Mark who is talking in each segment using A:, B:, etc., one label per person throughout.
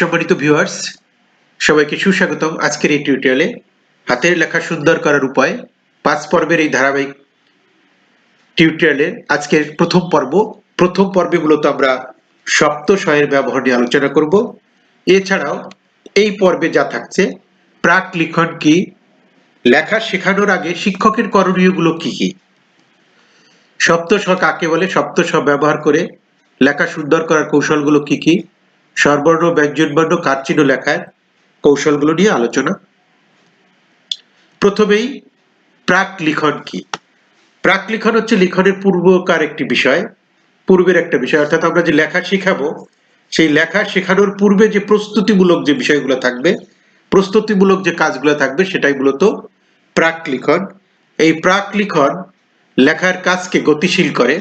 A: সম্মানিত ভিউয়ার্স সবাইকে সুস্বাগতম আজকের এই টিউটোরিয়ালে হাতের লেখা সুন্দর করার উপায়, পাঁচ পর্বের এই ধারাবাহিক টিউটোরিয়ালের আজকের প্রথম পর্ব। প্রথম পর্বে মূলত আমরা সপ্ত স্বয়ের ব্যবহার নিয়ে আলোচনা করব। এছাড়াও এই পর্বে যা থাকছে, প্রাক লিখন কি, লেখা শেখানোর আগে শিক্ষকের করণীয়গুলো কি কি? সপ্ত স্ব কাকে বলে? সপ্ত স্ব ব্যবহার করে লেখা সুন্দর করার কৌশলগুলো কি কি? স্বরবর্ণ ব্যঞ্জনবর্ণ কারচিহ্ন লেখার কৌশলগুলো নিয়ে আলোচনা। প্রথমেই প্রাক লিখন কি? প্রাক লিখন হচ্ছে লিখনের পূর্বকার একটি বিষয়, পূর্বের একটা বিষয়। অর্থাৎ আমরা যে লেখা শেখাবো, সেই লেখা শেখানোর পূর্বে যে প্রস্তুতিমূলক যে বিষয়গুলো থাকবে, প্রস্তুতিমূলক যে কাজগুলো থাকবে, সেটাই মূলত প্রাক লিখন। এই প্রাক লিখন লেখার কাজকে গতিশীল করে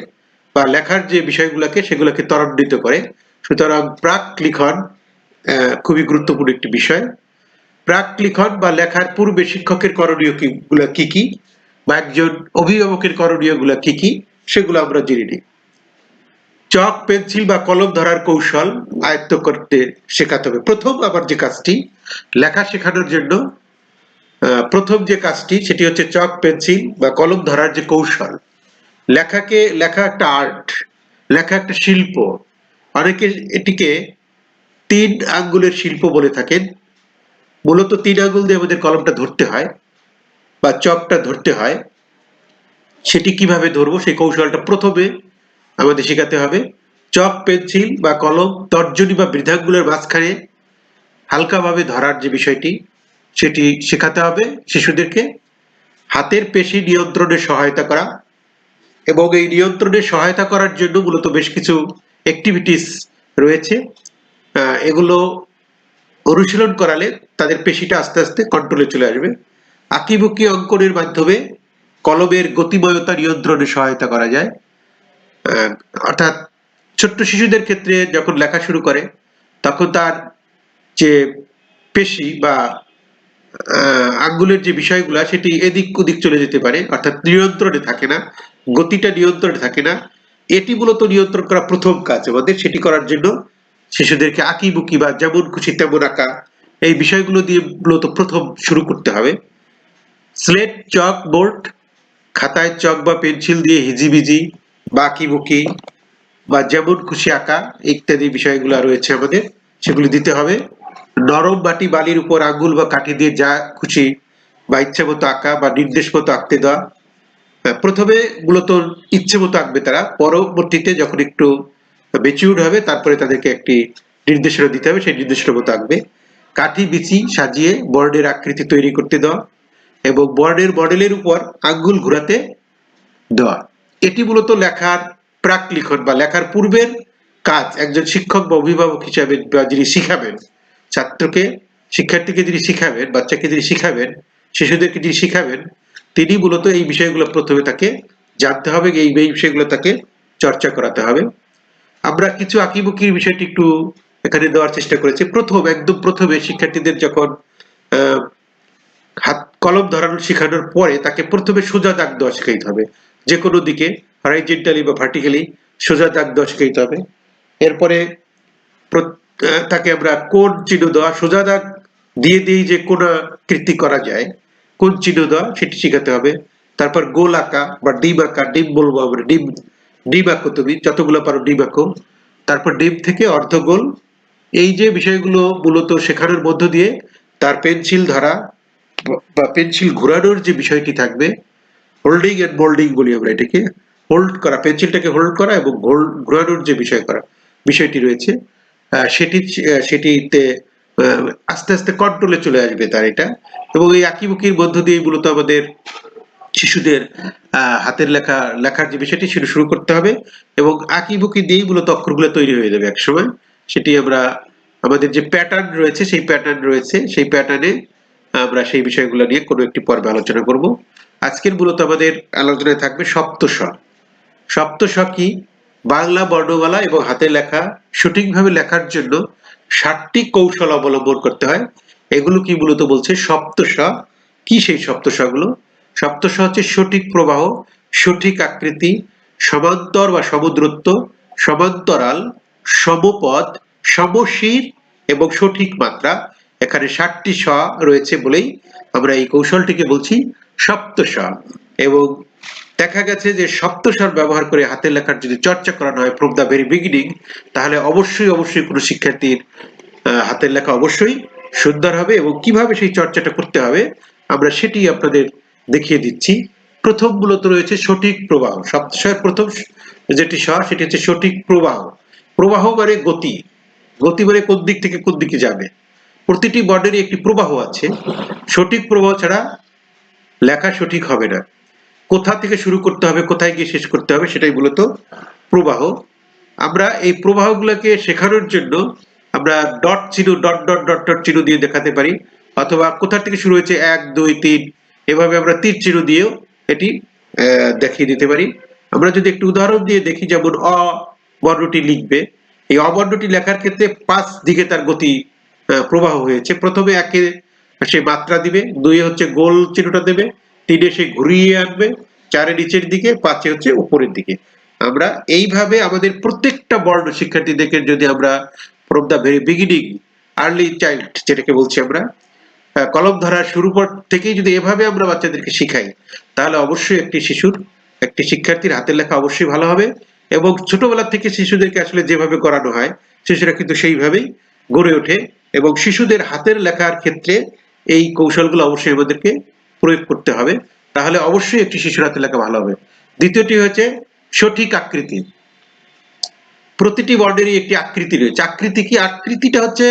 A: বা লেখার যে বিষয়গুলোকে, সেগুলোকে ত্বরান্বিত করে। সুতরাং প্রাক লিখন খুবই গুরুত্বপূর্ণ একটি বিষয়। প্রাক লিখন বা লেখার পূর্বে শিক্ষকের করণীয়গুলা কি কি বা একজন অভিভাবকের করণীয়গুলা কি কি, সেগুলো আমরা জেনে নিই। চক, পেন্সিল বা কলম ধরার কৌশল আয়ত্ত করতে শেখাতে হবে। প্রথম আবার যে কাজটি, লেখা শেখানোর জন্য প্রথম যে কাজটি, সেটি হচ্ছে চক, পেন্সিল বা কলম ধরার যে কৌশল। লেখাকে লেখা একটা আর্ট, লেখা একটা শিল্প অনেকে এটিকে তিন আঙ্গুলের শিল্প বলে থাকেন। মূলত তিন আঙ্গুল দিয়ে আমাদের কলমটা ধরতে হয় বা চকটা ধরতে হয়। সেটি কীভাবে ধরবো? সেই কৌশলটা প্রথমে আমাদের শেখাতে হবে। চক পেন্সিল বা কলম, তর্জনী বা বৃদ্ধাঙ্গুলের মাঝখানে হালকাভাবে ধরার যে বিষয়টি, সেটি শেখাতে হবে শিশুদেরকে। হাতের পেশি নিয়ন্ত্রণে সহায়তা করা এবং এই নিয়ন্ত্রণে সহায়তা করার জন্য মূলত বেশ কিছু অ্যাক্টিভিটিস রয়েছে এগুলো অনুশীলন করালে তাদের পেশিটা আস্তে আস্তে কন্ট্রোলে চলে আসবে। আঁকিবুকি অঙ্কনের মাধ্যমে কলমের গতিময়তা নিয়ন্ত্রণে সহায়তা করা যায়। অর্থাৎ ছোট্ট শিশুদের ক্ষেত্রে যখন লেখা শুরু করে, তখন তার যে পেশি বা আঙ্গুলের যে বিষয়গুলো, সেটি এদিক ওদিক চলে যেতে পারে। অর্থাৎ নিয়ন্ত্রণে থাকে না, গতিটা নিয়ন্ত্রণে থাকে না। এটি মূলত নিয়ন্ত্রণ করা প্রথম কাজ আমাদের সেটি করার জন্য শিশুদেরকে আঁকি বুকি বা যেমন খুশি তেমন আঁকা। এই বিষয়গুলো দিয়ে মূলত প্রথম শুরু করতে হবে। স্লেট, চক বোর্ড খাতায় চক বা পেন্সিল দিয়ে হিজিবিজি বা আঁকি বুকি বা যেমন খুশি আঁকা ইত্যাদি বিষয়গুলো রয়েছে আমাদের, সেগুলি দিতে হবে। নরম বাটি বালির উপর আঙ্গুল বা কাঠি দিয়ে যা খুশি বা ইচ্ছে মতো আঁকা বা নির্দেশ মতো আঁকতে দেওয়া। প্রথমে মূলত ইচ্ছে মতো আঁকবে তারা। পরবর্তীতে যখন একটু মেচিউর হবে, তারপরে তাদেরকে একটি নির্দেশনা দিতে হবে, সেই নির্দেশনা মতো আঁকবে। কাঠি, বিচি সাজিয়ে বোর্ডের আকৃতি তৈরি করতে দেওয়া এবং বোর্ডের মডেলের উপর আঙ্গুল ঘোরাতে দেওয়া এটি মূলত লেখার প্রাক লিখন বা লেখার পূর্বের কাজ। একজন শিক্ষক বা অভিভাবক হিসাবে বা যিনি শিখাবেন, ছাত্রকে, শিক্ষার্থীকে যিনি শিখাবেন, বাচ্চাকে যিনি শিখাবেন, শিশুদেরকে যিনি শিখাবেন তিনি মূলত এই বিষয়গুলো প্রথমে তাকে জানতে হবে, এই বিষয়গুলো তাকে চর্চা করাতে হবে। আমরা কিছু আঁকিবুকির বিষয়টি একটু এখানে দেওয়ার চেষ্টা করেছি। প্রথম, একদম প্রথমে শিক্ষার্থীদের যখন হাত, কলম ধরানো শেখানোর পরে তাকে প্রথমে সোজা দাগ দেওয়া শেখাইতে হবে। যে কোনো দিকে হরাইজেন্টালি বা ভার্টিক্যালি সোজা দাগ দেওয়া শেখাইতে হবে। এরপরে তাকে আমরা কোন চিহ্ন দেওয়া, সোজা দাগ দিয়ে দিয়ে যে কোন কৃতি করা যায় চিহ্ন দেওয়া? সেটি শেখাতে হবে। তারপর গোল আঁকা বা ডিম আঁকা, ডিম বলব আমরা, ডিম ডিম আঁকো তুমি, যতগুলো পারো ডিম আঁকো। তারপর ডিম থেকে অর্ধগোল এই যে বিষয়গুলো মূলত শেখানোর মধ্য দিয়ে, তার পেন্সিল ধরা বা- পেন্সিল ঘোরানোর যে বিষয়টি থাকবে হোল্ডিং এন্ড মোল্ডিং বলি আমরা এটাকে হোল্ড করা, পেন্সিলটাকে হোল্ড করা এবং ঘোরানোর যে বিষয় করা, বিষয়টি রয়েছে সেটি সেটিতে আস্তে আস্তে কন্ট্রোলে চলে আসবে তার এটা। এবং এই আঁকিবুকির মধ্য দিয়ে মূলত আমাদের শিশুদের হাতের লেখা, লেখার যে বিষয়টি সেটা শুরু করতে হবে। এবং আঁকিবুকি দিয়েই মূলত অক্ষরগুলো তৈরি হয়ে যাবে একসময়। সেটি আমরা, আমাদের যে প্যাটার্ন রয়েছে, সেই প্যাটার্ন রয়েছে। সেই প্যাটার্নে আমরা সেই বিষয়গুলো নিয়ে কোনো একটি পর্বে আলোচনা করব। আজকের মূলত আমাদের আলোচনায় থাকবে সপ্তস্ব সপ্তস্ব কি? বাংলা বর্ণমালা এবং হাতে লেখা সঠিকভাবে লেখার জন্য ষাটটি কৌশল অবলম্বন করতে হয়। এগুলো কি মূলত বলছে? সপ্তস্ব কি সেই সপ্তস্বগুলো সপ্তস্ব হচ্ছে সঠিক প্রবাহ, সঠিক আকৃতি, সমান্তর বা সমুদ্রত্ব, সমান্তরাল, সমপথ, সমশীর এবং সঠিক মাত্রা। এখানে ষাটটি স রয়েছে বলেই আমরা এই কৌশলটিকে বলছি সপ্তস্ব এবং দেখা গেছে যে সপ্তস্বর ব্যবহার করে হাতের লেখার যদি চর্চা করানো হয় ফ্রম দ্য ভেরি বিগিনিং তাহলে অবশ্যই অবশ্যই কোনো শিক্ষার্থীর হাতের লেখা অবশ্যই সুন্দর হবে এবং কীভাবে সেই চর্চাটা করতে হবে, আমরা সেটি আপনাদের দেখিয়ে দিচ্ছি। প্রথম মূলত রয়েছে সঠিক প্রবাহ। সপ্তস্বরের প্রথম যেটি স সেটি হচ্ছে সঠিক প্রবাহ। প্রবাহ মানে গতি। গতি মানে কোন দিক থেকে কোন দিকে যাবে। প্রতিটি বর্ণেরই একটি প্রবাহ আছে। সঠিক প্রবাহ ছাড়া লেখা সঠিক হবে না। কোথা থেকে শুরু করতে হবে, কোথায় গিয়ে শেষ করতে হবে সেটাই মূলত প্রবাহ। আমরা এই প্রবাহগুলোকে শেখানোর জন্য আমরা ডট চিহ্ন, ডট ডট ডট ডট চিহ্ন দিয়ে দেখাতে পারি। অথবা কোথা থেকে শুরু হয়েছে এক, দুই, তিন, এভাবে আমরা তীর চিহ্ন দিয়েও এটি দেখিয়ে দিতে পারি। আমরা যদি একটু উদাহরণ দিয়ে দেখি, যেমন অ, বর্ণটি লিখবে। এই অবর্ণটি লেখার ক্ষেত্রে পাঁচ দিকে তার গতি প্রবাহ হয়েছে। প্রথমে একে সে মাত্রা দিবে, দুই হচ্ছে গোল চিহ্নটা দেবে তিনে সে ঘুরিয়ে আনবে চারে নিচের দিকে, পাঁচে হচ্ছে উপরের দিকে। আমরা এইভাবে আমাদের প্রত্যেকটা বর্ণ শিক্ষার্থীদেরকে যদি আমরা from the very beginning early child যেটাকে বলছি আমরা কলম ধরা শুরু পর থেকেই যদি এভাবে আমরা বাচ্চাদেরকে শিখাই, তাহলে অবশ্যই একটি শিশুর, একটি শিক্ষার্থীর হাতের লেখা অবশ্যই ভালো হবে এবং ছোটবেলা থেকে শিশুদেরকে আসলে যেভাবে করানো হয়, শিশুরা কিন্তু সেইভাবেই গড়ে ওঠে এবং শিশুদের হাতের লেখার ক্ষেত্রে এই কৌশলগুলো অবশ্যই আমাদেরকে প্রয়োগ করতে হবে, তাহলে অবশ্যই একটি শিশুর হাতের লেখা ভালো হবে। দ্বিতীয়টি হচ্ছে সঠিক আকৃতি। প্রতিটি বর্ণেরই একটি আকৃতি রয়েছে। আকৃতি কি? আকৃতিটা হচ্ছে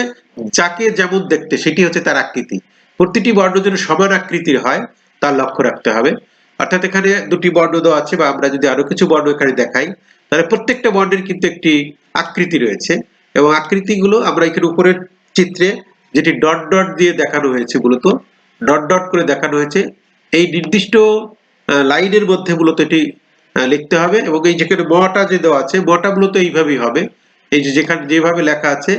A: যাকে যেমন দেখতে, সেটি হচ্ছে তার আকৃতি। প্রতিটি বর্ণ যেন সমান আকৃতির হয়, তার লক্ষ্য রাখতে হবে। অর্থাৎ এখানে দুটি বর্ণ দেওয়া আছে, বা আমরা যদি আরও কিছু বর্ণ এখানে দেখাই, তাহলে প্রত্যেকটা বর্ণের কিন্তু একটি আকৃতি রয়েছে। এবং আকৃতিগুলো আমরা এখানে উপরের চিত্রে যেটি ডট ডট দিয়ে দেখানো হয়েছে মূলত ডট ডট করে দেখানো হয়েছে। এই নির্দিষ্ট লাইনের মধ্যে মূলত এটি লিখতে হবে এবং এই যেখানে মটা যে দেওয়া আছে, মটা মূলত এইভাবেই হবে। এই যে যেখানে যেভাবে লেখা আছে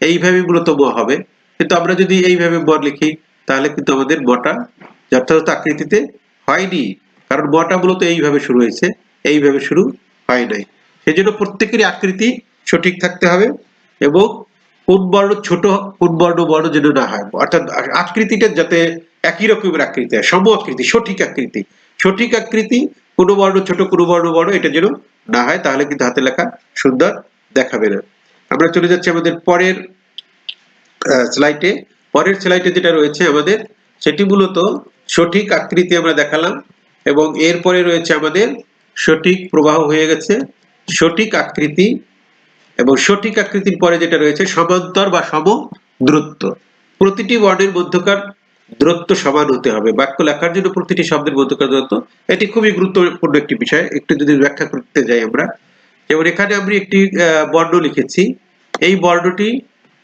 A: এইভাবে মূলত ম হবে। কিন্তু আমরা যদি এইভাবে ম লিখি, তাহলে কিন্তু আমাদের মটা যথাযথ আকৃতিতে হয়নি। কারণ মটা মূলত এইভাবে শুরু হয়েছে, এইভাবে শুরু হয় নাই। সেই জন্য প্রত্যেকেরই আকৃতি সঠিক থাকতে হবে এবং কোন বর্ণ, ছোট কোন বর্ণ যেন না হয়। অর্থাৎ আকৃতিটা যাতে একই রকমের আকৃতি হয় সম আকৃতি, সঠিক আকৃতি। সঠিক আকৃতি, কোনো বর্ণ, ছোট কোনো বর্ণ বড় এটা যেন না হয়, তাহলে কিন্তু হাতে লেখা সুন্দর দেখাবে না। আমরা চলে যাচ্ছি আমাদের পরের স্লাইডে পরের স্লাইডে যেটা রয়েছে আমাদের, সেটি মূলত সঠিক আকৃতি আমরা দেখালাম, এবং এরপরে রয়েছে আমাদের সঠিক প্রবাহ হয়ে গেছে। সঠিক আকৃতি এবং সঠিক আকৃতির পরে যেটা রয়েছে, সমান্তর বা সম দূরত্ব প্রতিটি ওয়ার্ডের মধ্যকার দূরত্ব সমান হতে হবে। বাক্য লেখার জন্য প্রতিটি শব্দের মধ্যকার দূরত্ব, এটি খুবই গুরুত্বপূর্ণ একটি বিষয়। একটু যদি ব্যাখ্যা করতে যাই আমরা। যেমন এখানে আমি একটি বর্ণ লিখেছি। এই বর্ণটি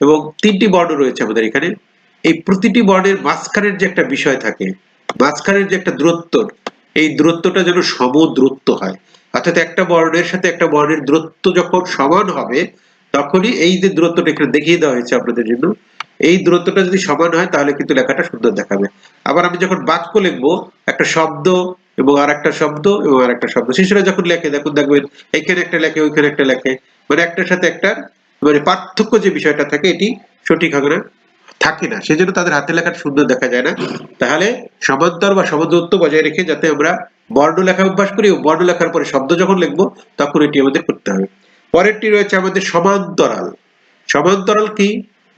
A: এবং তিনটি বর্ণ রয়েছে আমাদের এখানে। এই প্রতিটি বর্ণের মাঝখানের যে একটা বিষয় থাকে, মাঝখানের যে একটা দূরত্ব, এই দূরত্বটা যেন সম দূরত্ব হয়। অর্থাৎ একটা বর্ণের সাথে একটা বর্ণের দূরত্ব যখন সমান হবে, তখনই এই যে দূরত্বটা এখানে দেখিয়ে দেওয়া হয়েছে আপনাদের জন্য, এই দূরত্বটা যদি সমান হয়, তাহলে কিন্তু লেখাটা সুন্দর দেখাবে। আবার আমি যখন বাক্য লিখব, একটা শব্দ এবং আর একটা শব্দ এবং আর একটা শব্দ, শিশুরা যখন লেখে, দেখুন, দেখবেন এইখানে একটা লেখে, ওইখানে একটা লেখে মানে একটার সাথে একটার মানে পার্থক্য যে বিষয়টা থাকে, এটি সঠিক হবে না, থাকে না। সেজন্য তাদের হাতে লেখাটা সুন্দর দেখা যায় না। তাহলে সমান্তর বা সমদূরত্ব বজায় রেখে যাতে আমরা বর্ণ লেখা অভ্যাস করি ও বর্ণ লেখার পরে শব্দ যখন লিখব, তখন এটি আমাদের করতে হবে। পরেরটি রয়েছে আমাদের সমান্তরাল। সমান্তরাল কি?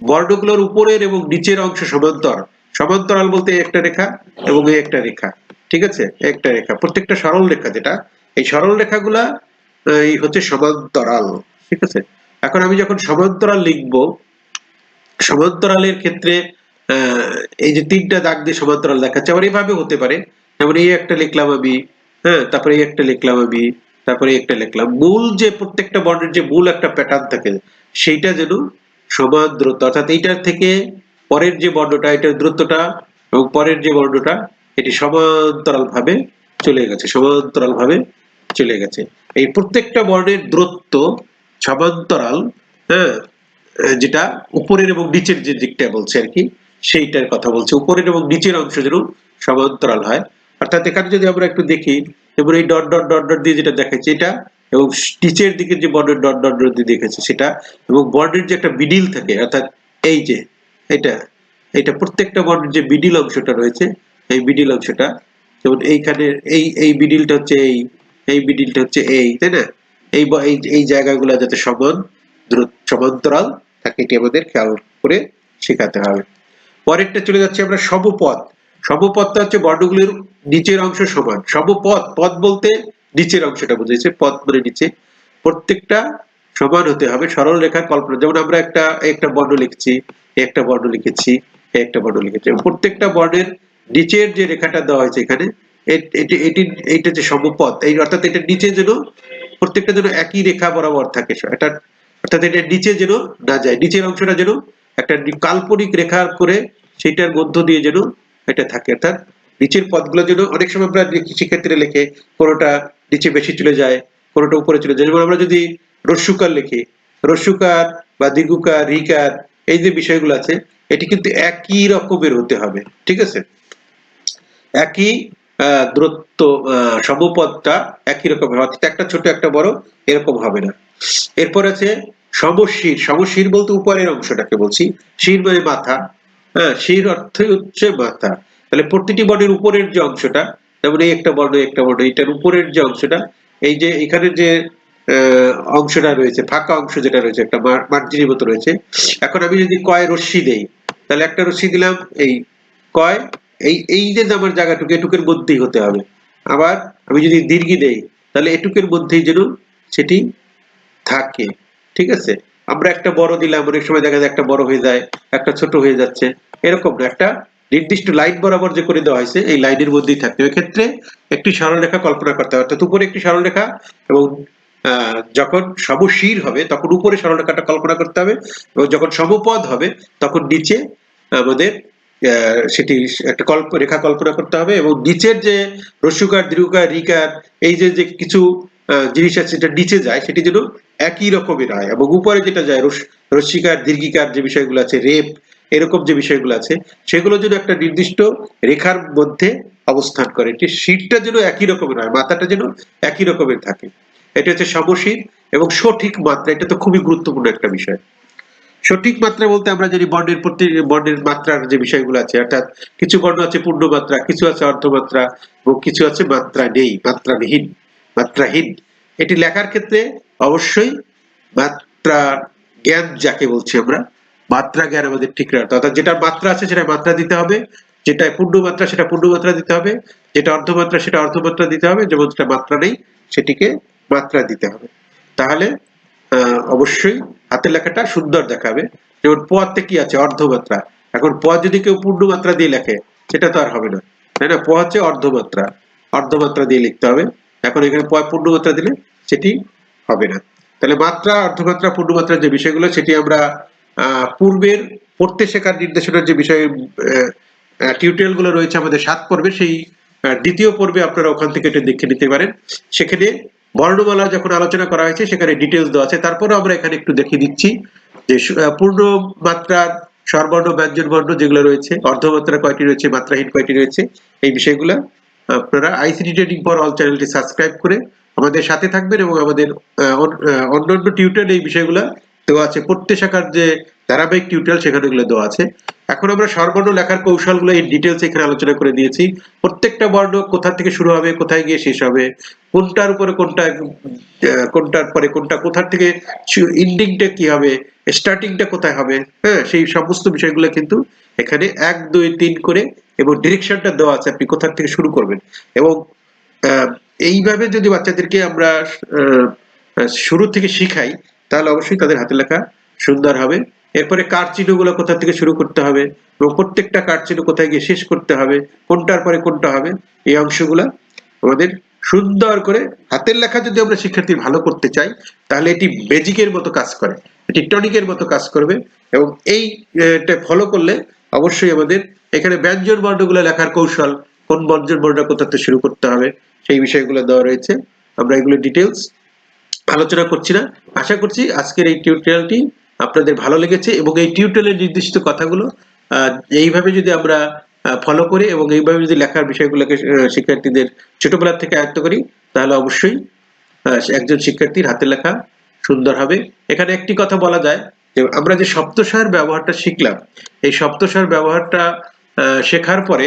A: বর্ণগুলোর উপরের এবং নিচের অংশ সমান্তর সমান্তরাল বলতে একটা রেখা এবং একটা রেখা। ঠিক আছে? একটা রেখা। প্রত্যেকটা সরল রেখা যেটা, এই সরল রেখাগুলা, এই হচ্ছে সমান্তরাল। ঠিক আছে? এখন আমি যখন সমান্তরাল লিখব, সমান্তরালের ক্ষেত্রে এই যে তিনটা দাগ দিয়ে সমান্তরাল দেখাচ্ছে, আবার এইভাবে হতে পারে। যেমন এই একটা লিখলাম আমি হ্যাঁ তারপরে এই একটা লিখলাম আমি, তারপরে একটা লিখলাম। মূল যে প্রত্যেকটা বর্ণের যে মূল একটা প্যাটার্ন থাকে, সেইটা যেন সমান দূরত্ব, অর্থাৎ এইটার থেকে পরের যে বর্ণটা এটার দূরত্বটা এবং পরের যে বর্ণটা, এটি সমান্তরাল ভাবে চলে গেছে সমান্তরাল ভাবে চলে গেছে। এই প্রত্যেকটা বর্ণের দূরত্ব সমান্তরাল হ্যাঁ যেটা উপরের এবং নিচের যে দিকটা বলছে আর কি, সেইটার কথা বলছে। উপরের এবং নিচের অংশ যেন সমান্তরাল হয়। অর্থাৎ এখানে যদি আমরা একটু দেখি, এবার এই ডট ডট ডট ডট দিয়ে যেটা দেখাচ্ছে এটা, এবং নিচের দিকে যে বর্ডের ডট ডট ডট দিয়ে দেখেছে সেটা, এবং বর্ডের যে একটা মিডিল থাকে, অর্থাৎ এই যে, এটা এটা প্রত্যেকটা বর্ণের যে মিডিল অংশটা রয়েছে, এই মিডিল অংশটা, যেমন এইখানে এই এই মিডিলটা হচ্ছে এই এই মিডিলটা হচ্ছে এই, তাই না? এই এই জায়গাগুলো যাতে সমান সমান্তরাল থাকে, এটি আমাদের খেয়াল করে শেখাতে হবে। পরেরটা চলে যাচ্ছে আমরা সমপদ সমপদটা হচ্ছে বর্ণগুলির নিচের অংশ সমান। সমপদ পদ বলতে নিচের অংশটা বুঝেছে, পদ মানে নিচে। প্রত্যেকটা সমান হতে হবে, সরল রেখার কল্পনা। যেমন আমরা একটা একটা বর্ণ লিখছি, একটা বর্ণ লিখেছি, একটা বর্ণ লিখেছি। প্রত্যেকটা বর্ণের নিচের যে রেখাটা দেওয়া হয়েছে এখানে এটি এটি এইটা যে সমপদ এই অর্থাৎ এটা নিচে যেন প্রত্যেকটা যেন একই রেখা বরাবর থাকে। এটা, অর্থাৎ এটা নিচে যেন না যায়, নিচের অংশটা যেন একটা কাল্পনিক রেখা করে সেটার মধ্য দিয়ে যেন এটা থাকে। অর্থাৎ নিচের পদগুলো যেন অনেক সময় আমরা কৃষিক্ষেত্রে লেখে কোনোটা নিচে বেশি চলে যায়, কোনোটা উপরে চলে যায়। যেমন আমরা যদি রস্যুকার লিখি রস্যুকার বা দীর্ঘকার রিকার, এই যে বিষয়গুলো আছে, এটি কিন্তু একই রকমের হতে হবে, ঠিক আছে? একই দূরত্ব সমপদটা একই রকম অর্থাৎ একটা ছোট, একটা বড় এরকম হবে না। এরপর আছে সমশির। সমশির বলতে উপরের অংশটাকে বলছি। শির মানে মাথা। হ্যাঁ শির অর্থই হচ্ছে মাথা। তাহলে প্রতিটি বর্ণের উপরের যে অংশটা, যেমন এই একটা বর্ণ একটা বর্ণ এটার উপরের যে অংশটা, এই যে এখানে যে অংশটা রয়েছে, ফাঁকা অংশ যেটা রয়েছে, একটা মার- মার্জিনের মতো রয়েছে। এখন আমি যদি কয় রশ্মি দেই, তাহলে একটা রশ্মি দিলাম, এই কয়, এই এই যে আমার জায়গাটুকু, এটুকের মধ্যেই হতে হবে। আবার আমি যদি দীর্ঘি দেই, তাহলে এটুকের মধ্যেই যেন সেটি থাকে, ঠিক আছে? আমরা একটা বড় দিলাম, অনেক সময় দেখা যায় একটা বড় হয়ে যায়, একটা ছোট হয়ে যাচ্ছে, এরকম একটা নির্দিষ্ট লাইন বরাবর যে করে দেওয়া হয়েছে, এই লাইনের মধ্যেই থাকতে হবে। ক্ষেত্রে একটি সরলরেখা কল্পনা করতে হবে। অর্থাৎ উপরে একটি সরলরেখা এবং যখন সমশীর হবে, তখন উপরে সরলরেখাটা কল্পনা করতে হবে এবং যখন সমপদ হবে, তখন নিচে আমাদের সেটি একটা কল্প, রেখা কল্পনা করতে হবে এবং নিচের যে রস্যুকার দীর্ঘকার রিকার এই যে যে কিছু জিনিস আছে সেটা নিচে যায়, সেটি যেন একই রকমের হয় এবং উপরে যেটা যায় রস্যিকার দীর্ঘিকার যে বিষয়গুলো আছে, রেপ এরকম যে বিষয়গুলো আছে, সেগুলো যেন একটা নির্দিষ্ট রেখার মধ্যে অবস্থান করে, এটি শীতটা যেন একই রকমের হয়, মাথাটা যেন একই রকমের থাকে। এটা হচ্ছে সমশীর এবং সঠিক মাত্রা, এটা তো খুবই গুরুত্বপূর্ণ একটা বিষয়। সঠিক মাত্রা বলতে আমরা যদি বর্ণের প্রতি, বর্ণের মাত্রার যে বিষয়গুলো আছে, অর্থাৎ কিছু বর্ণ আছে পূর্ণ মাত্রা কিছু আছে অর্ধমাত্রা, এবং কিছু আছে মাত্রা নেই, মাত্রাবিহীন, মাত্রাহীন। এটি লেখার ক্ষেত্রে অবশ্যই মাত্রা জ্ঞান যাকে বলছি আমরা মাত্রা জ্ঞান আমাদের ঠিক রাখতে অর্থাৎ যেটা মাত্রা আছে সেটা মাত্রা দিতে হবে যেটা পূর্ণ মাত্রা সেটা পূর্ণ মাত্রা দিতে হবে, যেটা অর্ধমাত্রা সেটা অর্ধমাত্রা দিতে হবে, যেমন যেটা মাত্রা নেই সেটিকে মাত্রা দিতে হবে। তাহলে অবশ্যই হাতের লেখাটা সুন্দর দেখাবে। যেমন পদতে কি আছে? অর্ধমাত্রা এখন পদ যদি কেউ পূর্ণ মাত্রা দিয়ে লেখে, সেটা তো আর হবে না। তাই না? প হচ্ছে অর্ধমাত্রা অর্ধমাত্রা দিয়ে লিখতে হবে। এখন এখানে প পূর্ণ মাত্রা দিলে সেটি হবে না। তাহলে মাত্রা অর্ধমাত্রা পূর্ণমাত্রার যে বিষয়গুলো, সেটি আমরা পূর্বের পড়তে শেখার নির্দেশনার যে বিষয়ে টিউটোরিয়ালগুলো রয়েছে আমাদের সাত পর্বে, সেই দ্বিতীয় পর্বে আপনারা ওখান থেকে এটা দেখে নিতে পারেন। সেখানে বর্ণমালা যখন আলোচনা করা হয়েছে, সেখানে ডিটেলস দেওয়া আছে। তারপরে আমরা এখানে একটু দেখিয়ে দিচ্ছি যে পূর্ণ মাত্রার স্বরবর্ণ ব্যঞ্জন বর্ণ যেগুলো রয়েছে অর্ধমাত্রা কয়টি রয়েছে, মাত্রাহীন কয়টি রয়েছে, এই বিষয়গুলো আপনারা আইসিটি ট্রেনিং ফর অল চ্যানেলটি সাবস্ক্রাইব করে আমাদের সাথে থাকবেন এবং আমাদের অন্যান্য টিউটোরিয়াল এই বিষয়গুলো দেওয়া আছে। প্রত্যেক শাখার যে ধারাবাহিক টিউটোরিয়াল সেখানে এগুলো দেওয়া আছে। এখন আমরা সর্বর্ণ লেখার কৌশলগুলো এই ডিটেলস এখানে আলোচনা করে দিয়েছি প্রত্যেকটা বর্ণ কোথা থেকে শুরু হবে, কোথায় গিয়ে শেষ হবে, কোনটার উপরে কোনটা কোনটার পরে কোনটা কোথা থেকে ইন্ডিংটা কি হবে স্টার্টিংটা কোথায় হবে হ্যাঁ সেই সমস্ত বিষয়গুলো কিন্তু এখানে এক, দুই, তিন করে এবং ডিরেকশনটা দেওয়া আছে আপনি কোথা থেকে শুরু করবেন। এবং এইভাবে যদি বাচ্চাদেরকে আমরা শুরু থেকে শিখাই তাহলে অবশ্যই তাদের হাতে লেখা সুন্দর হবে। এরপরে কার চিহ্নগুলো কোথা থেকে শুরু করতে হবে এবং প্রত্যেকটা কার কোথায় গিয়ে শেষ করতে হবে, কোনটার পরে কোনটা হবে, এই অংশগুলা আমাদের সুন্দর করে হাতের লেখা যদি আমরা শিক্ষার্থী ভালো করতে চাই, তাহলে এটি বেজিকের মতো কাজ করে, এটি টনিকের মতো কাজ করবে এবং এই ফলো করলে অবশ্যই আমাদের এখানে ব্যঞ্জন বর্ণগুলো লেখার কৌশল, কোন ব্যঞ্জন বর্ণটা কোথা থেকে শুরু করতে হবে, সেই বিষয়গুলো দেওয়া রয়েছে। আমরা এগুলো ডিটেলস আলোচনা করছি না। আশা করছি আজকের এই টিউটোরিয়ালটি আপনাদের ভালো লেগেছে এবং এই টিউটোরিয়ালের নির্দিষ্ট কথাগুলো এইভাবে যদি আমরা ফলো করি এবং এইভাবে যদি লেখার বিষয়গুলোকে শিক্ষার্থীদের ছোটবেলা থেকে আয়ত্ত করি, তাহলে অবশ্যই একজন শিক্ষার্থীর হাতে লেখা সুন্দর হবে। এখানে একটি কথা বলা যায় যে আমরা যে সপ্তস্বর ব্যবহারটা শিখলাম, এই সপ্তস্বর ব্যবহারটা শেখার পরে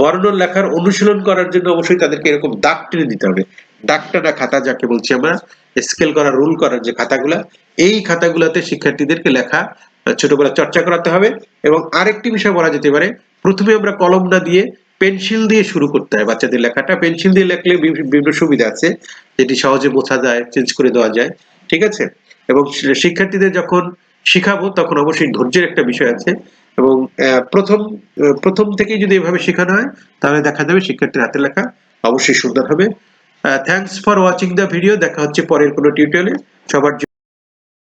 A: বর্ণ লেখার অনুশীলন করার জন্য অবশ্যই তাদেরকে এরকম দাগ টেনে দিতে হবে। টানা খাতা যাকে বলছি আমরা স্কেল করা রুল করার যে খাতাগুলা, এই খাতাগুলাতে শিক্ষার্থীদেরকে লেখা, ছোটবেলা চর্চা করাতে হবে এবং আরেকটি বিষয় বলা যেতে পারে, প্রথমে আমরা কলম না দিয়ে পেন্সিল দিয়ে শুরু করতে হয় বাচ্চাদের লেখাটা। পেন্সিল দিয়ে লেখলে বিভি- বিভিন্ন সুবিধা আছে, যেটি সহজে বোঝা যায় চেঞ্জ করে দেওয়া যায়, ঠিক আছে? এবং শিক্ষার্থীদের যখন শিখাবো, তখন অবশ্যই ধৈর্যের একটা বিষয় আছে এবং প্রথম প্রথম থেকেই যদি এভাবে শেখানো হয়, তাহলে দেখা যাবে শিক্ষার্থীর হাতে লেখা অবশ্যই সুন্দর হবে। Thanks for watching the video দেখা হচ্ছে পরের কোনো টিউটোরিয়ালে সবার